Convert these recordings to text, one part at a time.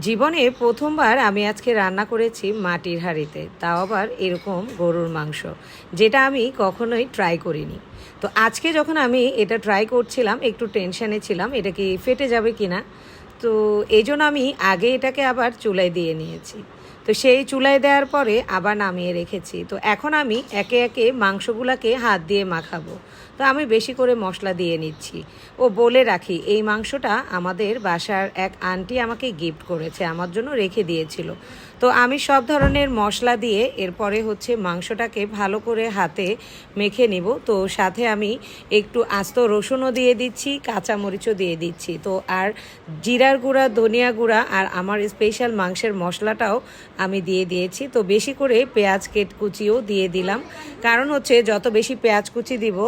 জীবনে প্রথমবার আমি আজকে রান্না করেছি মাটির হাঁড়িতে, তাও আবার এরকম গরুর মাংস, যেটা আমি কখনোই ট্রাই করিনি। তো আজকে যখন আমি এটা ট্রাই করছিলাম, একটু টেনশানে ছিলাম, এটা কি ফেটে যাবে কি না তো এই জন্য আমি আগে এটাকে আবার চুলায় দিয়ে নিয়েছি। তো সেই চুলায় দেওয়ার পরে আবার নামিয়ে রেখেছি। তো এখন আমি একে একে মাংসগুলোকে হাত দিয়ে মাখাবো। তো আমি বেশি করে মশলা দিয়ে নিচ্ছি। ও বলে রাখি, এই মাংসটা আমাদের বাসার এক আন্টি আমাকে গিফট করেছে, আমার জন্য রেখে দিয়েছিল। তো আমি সব ধরনের মশলা দিয়ে এরপরে হচ্ছে মাংসটাকে ভালো করে হাতে মেখে নিব। তো সাথে আমি একটু আস্ত রসুনও দিয়ে দিচ্ছি, কাঁচামরিচও দিয়ে দিচ্ছি। তো আর জিরার গুঁড়া, ধনিয়া গুঁড়া আর আমার স্পেশাল মাংসের মশলাটাও আমি দিয়ে দিয়েছি। তো বেশি করে পেঁয়াজ কেট কুচিও দিয়ে দিলাম। কারণ হচ্ছে যত বেশি পেঁয়াজ কুচি দিব,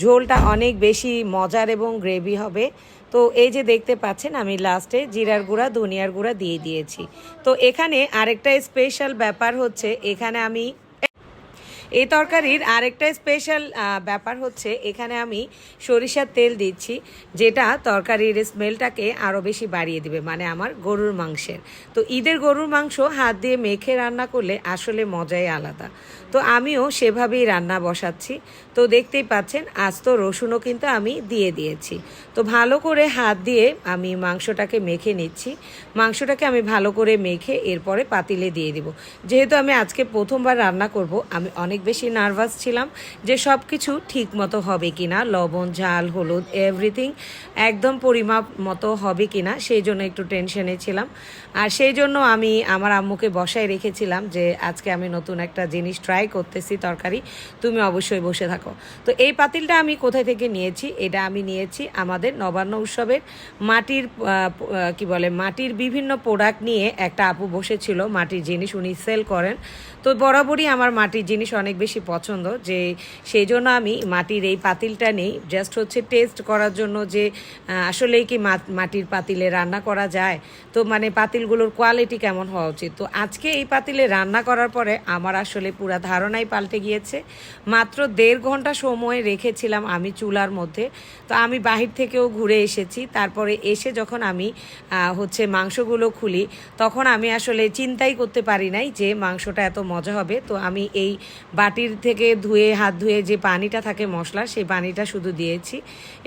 ঝোলটা অনেক বেশি মজার এবং গ্রেভি হবে। তো এই যে দেখতে পাচ্ছেন, আমি লাস্টে জিরার গুঁড়া, ধনিয়ার গুঁড়া দিয়ে দিয়েছি। তো এখানে আরেকটা স্পেশাল ব্যাপার হচ্ছে, এখানে আমি এই তরকারির আরেকটা স্পেশাল ব্যাপার হচ্ছে এখানে আমি সরিষার তেল দিচ্ছি, যেটা তরকারির স্মেলটাকে আরও বেশি বাড়িয়ে দিবে মানে আমার গরুর মাংসের। তো ঈদের গরুর মাংস হাত দিয়ে মেখে রান্না করলে আসলে মজাই আলাদা। তো আমিও সেভাবেই রান্না বসাচ্ছি। তো দেখতেই পাচ্ছেন, আজ তো রসুনও কিন্তু আমি দিয়ে দিয়েছি। তো ভালো করে হাত দিয়ে আমি মাংসটাকে মেখে নিচ্ছি। মাংসটাকে আমি ভালো করে মেখে এরপরে পাতিলে দিয়ে দিব। যেহেতু আমি আজকে প্রথমবার রান্না করব, আমি অনেক বেশি নার্ভাস ছিলাম যে সব কিছু ঠিক মতো হবে কি না লবণ, ঝাল, হলুদ এভরিথিং একদম পরিমাপ মতো হবে কি না সেই জন্য একটু টেনশনে ছিলাম। আর সেই জন্য আমি আমার আম্মুকে বসায় রেখেছিলাম যে, আজকে আমি নতুন একটা জিনিস ট্রাই করতেছি তরকারি, তুমি অবশ্যই বসে থাকো। তো এই পাতিলটা আমি কোথায় থেকে নিয়েছি? এটা আমি নিয়েছি আমাদের নবান্ন উৎসবের মাটির কি বলে, মাটির বিভিন্ন প্রোডাক্ট নিয়ে একটা আপু বসেছিল, মাটির জিনিস উনি সেল করেন। তো বরাবরই আমার মাটির জিনিস অনেক বেশি পছন্দ, যে সেই জন্য আমি মাটির এই পাতিলটা নেই। জাস্ট হচ্ছে টেস্ট করার জন্য যে আসলেই কি মাটির পাতিলে রান্না করা যায়? তো মানে পাতিলগুলোর কোয়ালিটি কেমন হওয়া উচিত? তো আজকে এই পাতিলে রান্না করার পরে আমার আসলে পুরো ধারণাই পাল্টে গিয়েছে। মাত্র দেড় ঘণ্টা সময় রেখেছিলাম আমি চুলার মধ্যে। তো আমি বাহির থেকেও ঘুরে এসেছি। তারপরে এসে যখন আমি হচ্ছে মাংসগুলো খুলি, তখন আমি আসলে চিন্তাই করতে পারি নাই যে মাংসটা এত মজা হবে। তো আমি এই বাটির থেকে ধুয়ে, হাত ধুয়ে যে পানিটা থাকে মশলা, সেই পানিটা শুধু দিয়েছি।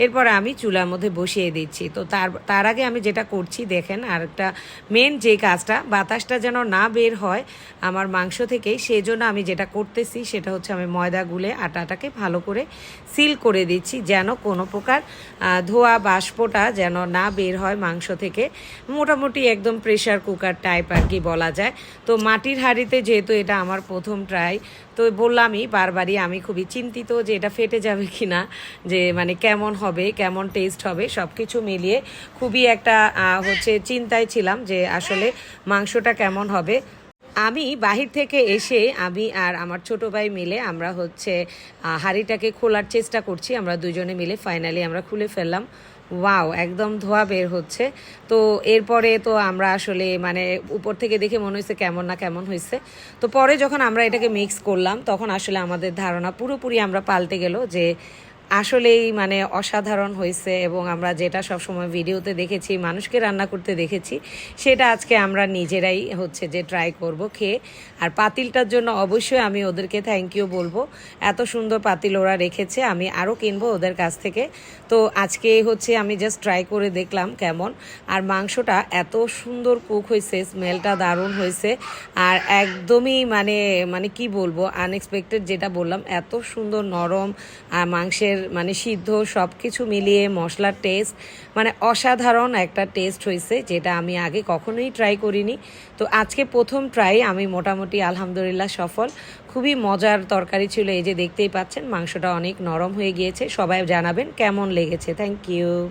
এরপরে আমি চুলার মধ্যে বসিয়ে দিচ্ছি। তো তার তার আগে আমি যেটা করছি, দেখেন আর একটা মেন যে কাজটা, বাতাসটা যেন না বের হয় আমার মাংস থেকে সেই জন্য আমি যেটা করতেছি, সেটা হচ্ছে আমি ময়দা গুলে আটাটাকে ভালো করে সিল করে দিচ্ছি, যেন কোনো প্রকার ধোয়া বাষ্পটা যেন না বের হয় মাংস থেকে। মোটামুটি একদম প্রেশার কুকার টাইপ আর কি বলা যায়। তো মাটির হাঁড়িতে যেহেতু এটা আমার প্রথম ট্রাই তো বললামই বারবারই, আমি খুবই চিন্তিত যে এটা ফেটে যাবে কি না যে মানে কেমন হবে, কেমন টেস্ট হবে সব কিছু মিলিয়ে খুবই একটা হচ্ছে চিন্তায় ছিলাম যে আসলে মাংসটা কেমন হবে। আমি বাহির থেকে এসে আমি আর আমার ছোট ভাই মিলে আমরা হচ্ছে হাঁড়িটাকে খোলার চেষ্টা করছি, আমরা দুজনে মিলে ফাইনালি আমরা খুলে ফেললাম। ওয়াও একদম ধোয়া বের হচ্ছে। তো এরপরে তো আমরা আসলে মানে উপর থেকে দেখে মনে হয়েছে কেমন না কেমন হয়েছে। তো পরে যখন আমরা এটাকে মিক্স করলাম, তখন আসলে আমাদের ধারণা পুরোপুরি আমরা পাল্টে গেল যে আসলেই মানে অসাধারণ হয়েছে এবং আমরা যেটা সবসময় ভিডিওতে দেখেছি, মানুষকে রান্না করতে দেখেছি, সেটা আজকে আমরা নিজেরাই হচ্ছে যে ট্রাই করব, খেয়ে। আর পাতিলটার জন্য অবশ্যই আমি ওদেরকে থ্যাংক ইউ বলব। এত সুন্দর পাতিল ওরা রেখেছে, আমি আরও কিনবো ওদের কাছ থেকে। তো আজকে হচ্ছে আমি জাস্ট ট্রাই করে দেখলাম কেমন। আর মাংসটা এত সুন্দর কুক হয়েছে স্মেলটা দারুণ হয়েছে। আর একদমই মানে মানে কি বলব আনএক্সপেক্টেড যেটা বললাম, এত সুন্দর নরম আর মাংসের মানে সিদ্ধ সব কিছু মিলিয়ে মশলার টেস্ট মানে অসাধারণ একটা টেস্ট হয়েছে যেটা আমি আগে কখনোই ট্রাই করিনি। তো আজকে প্রথম ট্রাই আমি মোটামুটি আলহামদুলিল্লাহ সফল। খুবই মজার তরকারি ছিল, এই যে দেখতেই পাচ্ছেন, মাংসটা অনেক নরম হয়ে গিয়েছে। সবাই জানাবেন কেমন লেগেছে। Thank you